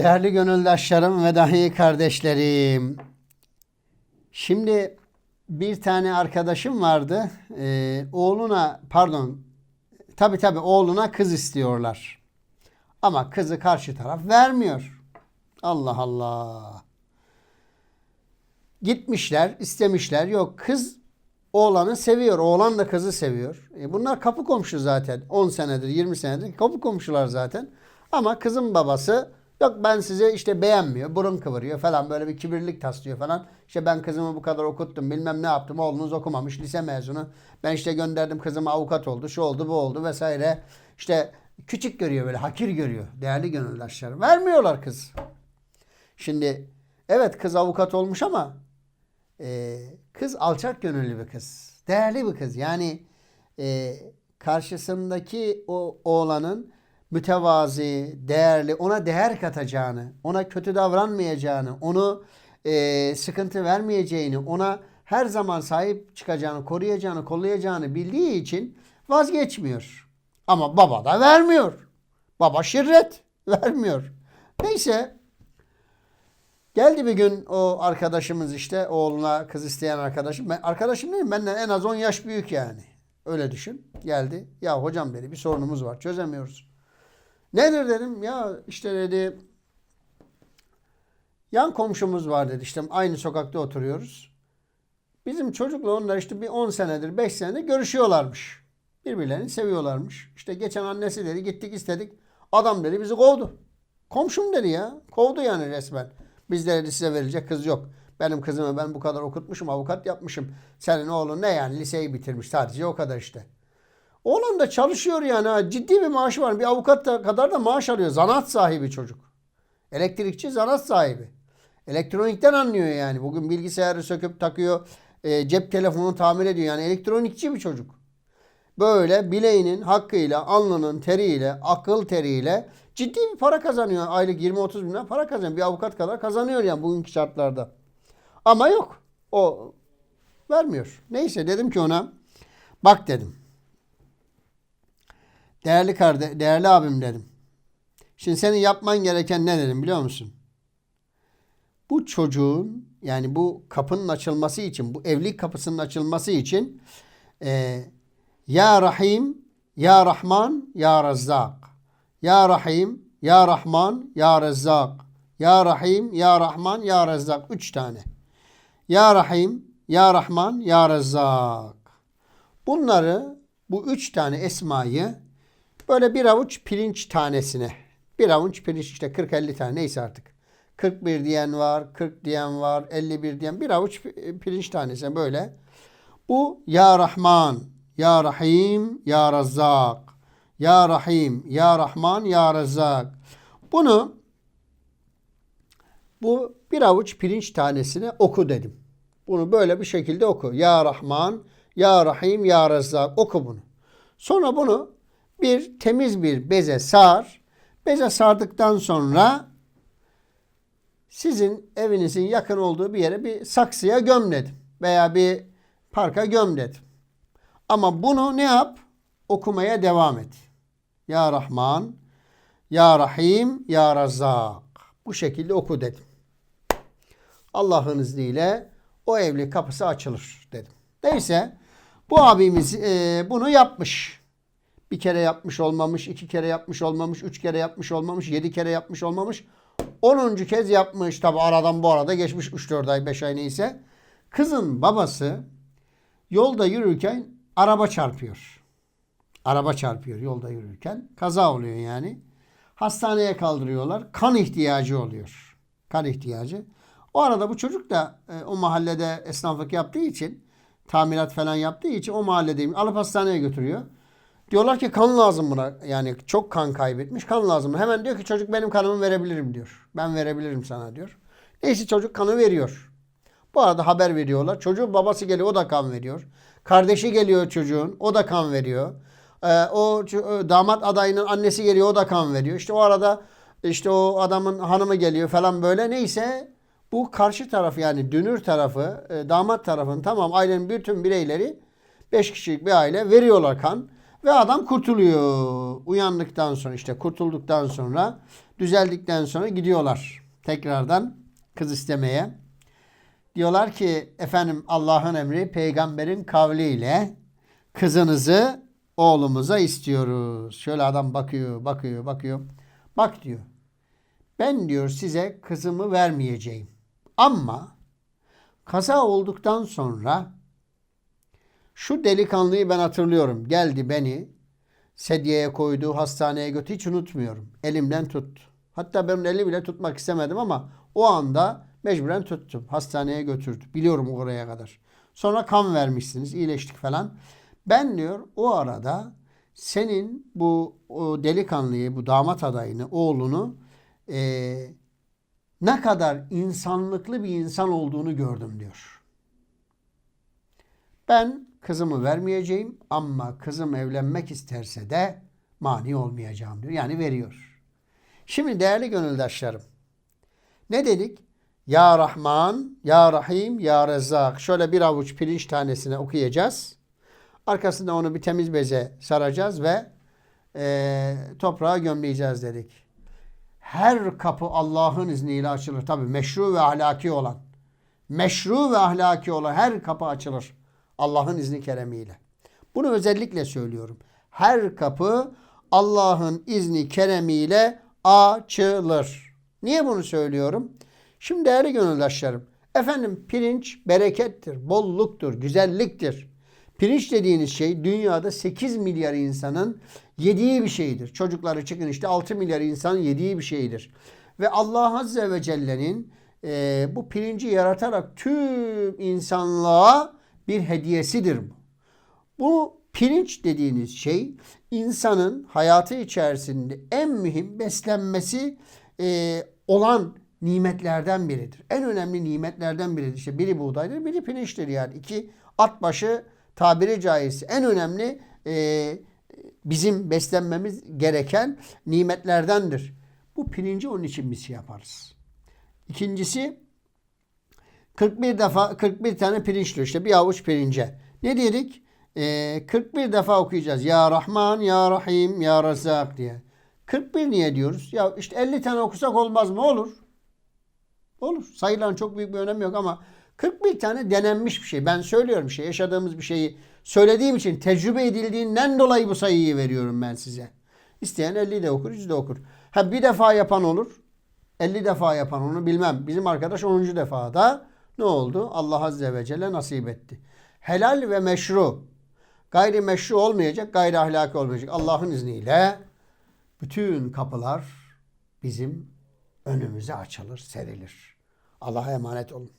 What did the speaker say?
Değerli gönüldaşlarım ve dahi kardeşlerim. Şimdi bir tane arkadaşım vardı. Ee, oğluna pardon tabi tabi oğluna kız istiyorlar. Ama kızı karşı taraf vermiyor. Allah Allah. Gitmişler istemişler. Yok kız oğlanı seviyor. Oğlan da kızı seviyor. E bunlar kapı komşu zaten. 10 senedir 20 senedir kapı komşular zaten. Ama kızın babası yok ben size işte beğenmiyor. Burun kıvırıyor falan böyle bir kibirlik taslıyor falan. İşte ben kızımı bu kadar okuttum bilmem ne yaptım. Oğlunuz okumamış lise mezunu. Ben işte gönderdim kızımı avukat oldu. Şu oldu bu oldu vesaire. İşte küçük görüyor böyle hakir görüyor. Değerli gönüldaşlar. Vermiyorlar kız. Şimdi evet kız avukat olmuş ama e, kız alçak gönüllü bir kız. Değerli bir kız. Yani e, karşısındaki o oğlanın mütevazi, değerli, ona değer katacağını, ona kötü davranmayacağını, onu e, sıkıntı vermeyeceğini, ona her zaman sahip çıkacağını, koruyacağını, kollayacağını bildiği için vazgeçmiyor. Ama baba da vermiyor. Baba şirret vermiyor. Neyse Geldi bir gün o arkadaşımız işte oğluna kız isteyen arkadaşım. Ben, arkadaşım değil benden en az 10 yaş büyük yani. Öyle düşün. Geldi. Ya hocam dedi bir sorunumuz var çözemiyoruz. Nedir dedim. Ya işte dedi yan komşumuz var dedi. İşte aynı sokakta oturuyoruz. Bizim çocukla onlar işte bir 10 senedir 5 senedir görüşüyorlarmış. Birbirlerini seviyorlarmış. İşte geçen annesi dedi gittik istedik. Adam dedi bizi kovdu. Komşum dedi ya. Kovdu yani resmen. Bizlere de size verilecek kız yok. Benim kızımı ben bu kadar okutmuşum, avukat yapmışım. Senin oğlun ne yani liseyi bitirmiş sadece o kadar işte. Oğlan da çalışıyor yani ciddi bir maaşı var. Bir avukat da kadar da maaş alıyor. Zanaat sahibi çocuk. Elektrikçi zanaat sahibi. Elektronikten anlıyor yani. Bugün bilgisayarı söküp takıyor. E, cep telefonu tamir ediyor. Yani elektronikçi bir çocuk. Böyle bileğinin hakkıyla, alnının teriyle, akıl teriyle ciddi bir para kazanıyor. Aylık 20-30 bin lira para kazanıyor. Bir avukat kadar kazanıyor yani bugünkü şartlarda. Ama yok. O vermiyor. Neyse dedim ki ona bak dedim. Değerli kardeş, değerli abim dedim. Şimdi senin yapman gereken ne dedim biliyor musun? Bu çocuğun yani bu kapının açılması için, bu evlilik kapısının açılması için e, Ya Rahim, Ya Rahman, Ya Razzak. Ya Rahim, Ya Rahman, Ya Rezzak. Ya Rahim, Ya Rahman, Ya Rezzak. Üç tane. Ya Rahim, Ya Rahman, Ya Rezzak. Bunları, bu üç tane esmayı böyle bir avuç pirinç tanesine, bir avuç pirinç işte 40-50 tane neyse artık. 41 diyen var, 40 diyen var, 51 diyen bir avuç pirinç tanesine böyle. Bu Ya Rahman, Ya Rahim, Ya Rezzak. Ya Rahim, Ya Rahman, Ya Rezzak. Bunu bu bir avuç pirinç tanesine oku dedim. Bunu böyle bir şekilde oku. Ya Rahman, Ya Rahim, Ya Rezzak. Oku bunu. Sonra bunu bir temiz bir beze sar. Beze sardıktan sonra sizin evinizin yakın olduğu bir yere bir saksıya göm dedim. Veya bir parka göm dedim. Ama bunu ne yap? Okumaya devam et. Ya Rahman, Ya Rahim, Ya Razzak. Bu şekilde oku dedim. Allah'ın izniyle o evli kapısı açılır dedim. Neyse bu abimiz e, bunu yapmış. Bir kere yapmış olmamış, iki kere yapmış olmamış, üç kere yapmış olmamış, yedi kere yapmış olmamış. Onuncu kez yapmış. Tabi aradan bu arada geçmiş 3-4 ay 5 ay neyse. Kızın babası yolda yürürken araba çarpıyor. Araba çarpıyor yolda yürürken. Kaza oluyor yani. Hastaneye kaldırıyorlar. Kan ihtiyacı oluyor. Kan ihtiyacı. O arada bu çocuk da e, o mahallede esnaflık yaptığı için tamirat falan yaptığı için o mahalledeyim. Alıp hastaneye götürüyor. Diyorlar ki kan lazım buna. Yani çok kan kaybetmiş. Kan lazım. Hemen diyor ki çocuk benim kanımı verebilirim diyor. Ben verebilirim sana diyor. Neyse çocuk kanı veriyor. Bu arada haber veriyorlar. Çocuğun babası geliyor o da kan veriyor. Kardeşi geliyor çocuğun o da kan veriyor. Ee, o damat adayının annesi geliyor o da kan veriyor. İşte o arada işte o adamın hanımı geliyor falan böyle neyse bu karşı taraf yani dünür tarafı e, damat tarafın tamam ailenin bütün bireyleri 5 kişilik bir aile veriyorlar kan. Ve adam kurtuluyor. Uyandıktan sonra işte kurtulduktan sonra Düzeldikten sonra gidiyorlar tekrardan kız istemeye. Diyorlar ki efendim Allah'ın emri peygamberin kavliyle kızınızı oğlumuza istiyoruz. Şöyle adam bakıyor, bakıyor, bakıyor. Bak diyor. Ben diyor size kızımı vermeyeceğim. Ama kaza olduktan sonra şu delikanlıyı ben hatırlıyorum. Geldi beni sedyeye koydu, hastaneye götü hiç unutmuyorum. Elimden tuttu. Hatta ben eli bile tutmak istemedim ama o anda mecburen tuttum. Hastaneye götürdü. Biliyorum oraya kadar. Sonra kan vermişsiniz, iyileştik falan. Ben diyor o arada senin bu o delikanlıyı, bu damat adayını, oğlunu eee, ne kadar insanlıklı bir insan olduğunu gördüm diyor. Ben kızımı vermeyeceğim ama kızım evlenmek isterse de mani olmayacağım diyor. Yani veriyor. Şimdi değerli gönüldaşlarım ne dedik? Ya Rahman, Ya Rahim, Ya Rezzak. Şöyle bir avuç pirinç tanesine okuyacağız. Arkasında onu bir temiz beze saracağız ve eee toprağa gömleyeceğiz dedik. Her kapı Allah'ın izniyle açılır. Tabi meşru ve ahlaki olan. Meşru ve ahlaki olan her kapı açılır. Allah'ın izni keremiyle. Bunu özellikle söylüyorum. Her kapı Allah'ın izni keremiyle açılır. Niye bunu söylüyorum? Şimdi değerli gönüldaşlarım. Efendim pirinç berekettir, bolluktur, güzelliktir. Pirinç dediğiniz şey dünyada 8 milyar insanın yediği bir şeydir. Çocukları çıkın işte 6 milyar insanın yediği bir şeydir. Ve Allah Azze ve Celle'nin e, bu pirinci yaratarak tüm insanlığa bir hediyesidir bu. Bu pirinç dediğiniz şey insanın hayatı içerisinde en mühim beslenmesi e, olan nimetlerden biridir. En önemli nimetlerden biridir. İşte biri buğdaydır, biri pirinçtir yani. İki at başı tabiri caizse en önemli e, bizim beslenmemiz gereken nimetlerdendir. Bu pirinci onun için biz şey yaparız. İkincisi 41 defa 41 tane pirinç diyor işte bir avuç pirince. Ne dedik? Ee, 41 defa okuyacağız. Ya Rahman, Ya Rahim, Ya Rezzak diye. 41 niye diyoruz? Ya işte 50 tane okusak olmaz mı? Olur. Olur. Sayılan çok büyük bir önemi yok ama 41 tane denenmiş bir şey. Ben söylüyorum bir şey. Yaşadığımız bir şeyi söylediğim için tecrübe edildiğinden dolayı bu sayıyı veriyorum ben size. İsteyen 50 de okur, 100 de okur. Ha bir defa yapan olur. 50 defa yapan onu bilmem. Bizim arkadaş 10. defada ne oldu? Allah Azze ve Celle nasip etti. Helal ve meşru. Gayri meşru olmayacak, gayri ahlaki olmayacak. Allah'ın izniyle bütün kapılar bizim önümüze açılır, serilir. Allah'a emanet olun.